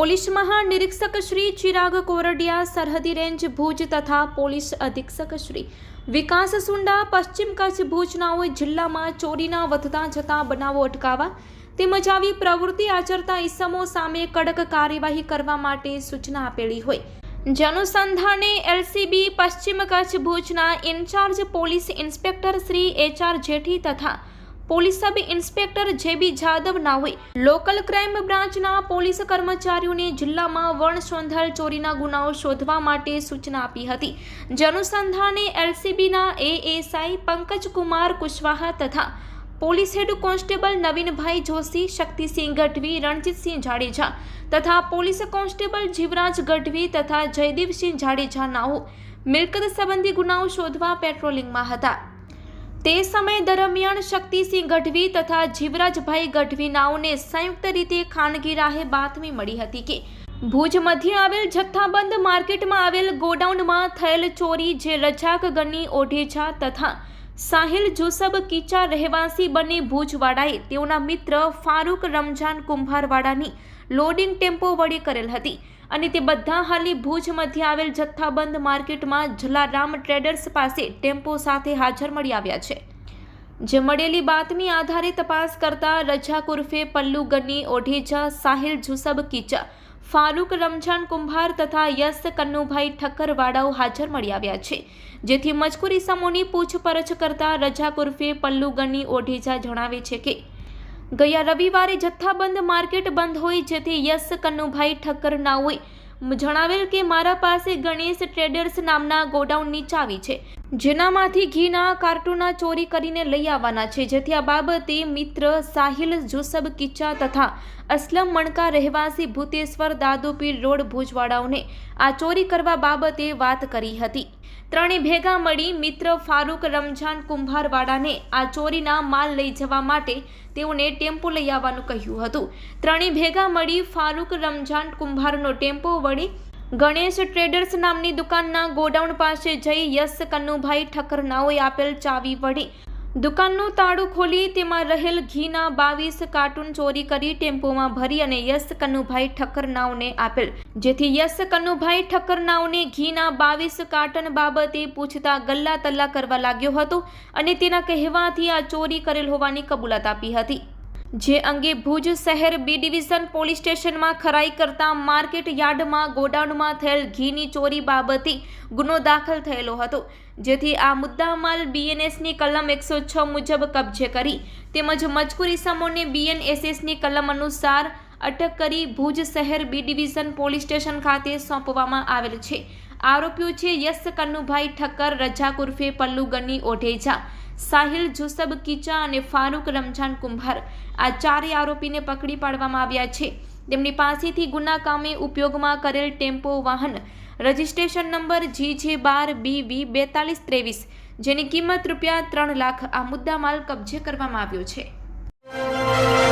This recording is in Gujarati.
પોલીસ મહાનિરીક્ષક શ્રી ચિરાગ કોરડિયા, સરહદી રેન્જ ભુજ તથા પોલીસ અધિક્ષક શ્રી વિકાસ સુંડા, પશ્ચિમ કચ્છ ભુજનાઓએ જિલ્લામાં ચોરીના વધતા જતા બનાવો અટકાવવા તેમજ આવી પ્રવૃત્તિ આચરતા ઇસમો સામે કડક કાર્યવાહી કરવા માટે સૂચના આપેલી હોય. જનુસંધાને એલસીબી, પશ્ચિમ કચ્છ ભુજના incharge police inspector Shri HR Jethi તથા police sub inspector JB Jadav હોય લોકલ ક્રાઇમ બ્રાન્ચના પોલીસ કર્મચારીઓને જિલ્લામાં વણ ચોરીના ગુનાઓ શોધવા માટે સૂચના આપી હતી. જનુસંધાને એલસીબીના એએસઆઈ પંકજકુમાર કુશવાહા તથા police head constable Navinbhai Joshi, Shaktisinh Gadhvi, Ranjitsinh Jadeja તથા પોલીસ કોન્સ્ટેબલ જીવરાજ ગઢવી તથા જયદીપસિંહ જાડેજા નાઓ મિલકત સંબંધી ગુનાઓ શોધવા પેટ્રોલિંગમાં હતા. તે સમય દરમિયાન શક્તિસિંહ ગઢવી તથા જીવરાજભાઈ ગઢવી નાઓને સંયુક્ત રીતે ખાનગી રાહે બાતમી મળી હતી કે ભુજ મધ્યે આવેલ જથ્થાબંધ માર્કેટમાં આવેલ ગોડાઉનમાં થયેલ ચોરી જે રજાક ઓઢેછા તથા સાહિલ જુસબ કીચા રહેવાસી બંને ભુજવાડાએ તેઓના મિત્ર ફારૂક રમજાન કુંભારવાડાની લોડિંગ ટેમ્પો વડે કરેલ હતી અને તે બધા હાલની ભુજ મધ્ય આવેલ જથ્થાબંધ માર્કેટમાં જલારામ ટ્રેડર્સ પાસે ટેમ્પો સાથે હાજર મળી આવ્યા છે. જે મળેલી બાતમી આધારે તપાસ કરતા રજા ઉર્ફે પલ્લુ ગની ઓઢેજા સાહિલ જુસબ કીચા ફારૂક રમઝાન કુંભાર તથા યસ કન્નુભાઈ ઠક્કરવાડાઓ હાજર મળી આવ્યા છે. જેથી મજકુરી સમૂહની પૂછપરછ કરતા રજા ઉર્ફે પલ્લુગની ઓઢેજા જણાવે છે કે, ગયા રવિવારે જથ્થાબંધ માર્કેટ બંધ હોય જેથી યસ કન્નુભાઈ ઠક્કર ના હોય. જણાવેલ કે, મારા પાસે ગણેશ ટ્રેડર્સ નામના ગોડાઉનની ચાવી છે. જેનામાંથી ઘીના કાર્ટૂના ચોરી કરીને લઈ આવવાના છે. જેથી આ બાબતે મિત્ર સાહિલ જુસબ કિચ્ચા તથા અસલમ મણકા રહેવાસી ભૂતેશ્વર દાદુપીર રોડ ભુજવાડાઓને આ ચોરી કરવા બાબતે વાત કરી હતી. ત્રણે ભેગા મળી મિત્ર ફારૂક રમજાન કુંભારવાડાને આ ચોરીના માલ લઈ જવા માટે તેઓને ટેમ્પો લઈ આવવાનું કહ્યું હતું. ત્રણે ભેગા મળી ફારૂક રમઝાન કુંભારનો ટેમ્પો વળી ગણેશ ટ્રેડર્સ નામની દુકાનના ગોડાઉન પાસે જઈ યસ કન્નુભાઈ ઠક્કરનાઓએ આપેલ ચાવી વળી દુકાનનું તાળું ખોલી તેમાં રહેલ ઘીના બાવીસ કાર્ટૂન ચોરી કરી ટેમ્પોમાં ભરી અને યસ કન્નુભાઈ ઠક્કરનાઓને આપેલ. જેથી યસ કન્નુભાઈ ઠક્કરનાઓને ઘીના બાવીસ કાર્ટન બાબતે પૂછતા ગલ્લા તલ્લા કરવા લાગ્યો હતો અને તેના કહેવાથી આ ચોરી કરેલ હોવાની કબૂલાત આપી હતી. જે અંગે ભુજ શહેર બી ડિવિઝન પોલીસ સ્ટેશનમાં ખરાઈ કરતા માર્કેટ યાર્ડમાં ગોડાઉનમાં થયેલ ઘીની ચોરી બાબતે ગુનો દાખલ થયેલો હતો. જેથી આ મુદ્દામાલ બીએનએસની કલમ એકસો છ મુજબ કબજે કરી તેમજ મજકૂરી સમોને બીએનએસએસની કલમ અનુસાર અટક કરી ભુજ શહેર બી ડિવિઝન પોલીસ સ્ટેશન ખાતે સોંપવામાં આવેલ છે. આરોપીઓ છે, યસ, કન્નુભાઈ ઠક્કર રજાક ઉર્ફે પલ્લુ ગની ઓઢેજા, સાહિલ જુસબ કિચા અને ફારૂક રમઝાન કુંભાર. આ ચારેય આરોપીને પકડી પાડવામાં આવ્યા છે. તેમની પાસેથી ગુના કામે ઉપયોગમાં કરેલ ટેમ્પો, વાહન, રજિસ્ટ્રેશન નંબર જી જે બાર બી વી બેતાલીસ ત્રેવીસ, જેની કિંમત રૂપિયા ત્રણ લાખ આ મુદ્દામાલ કબજે કરવામાં આવ્યો છે.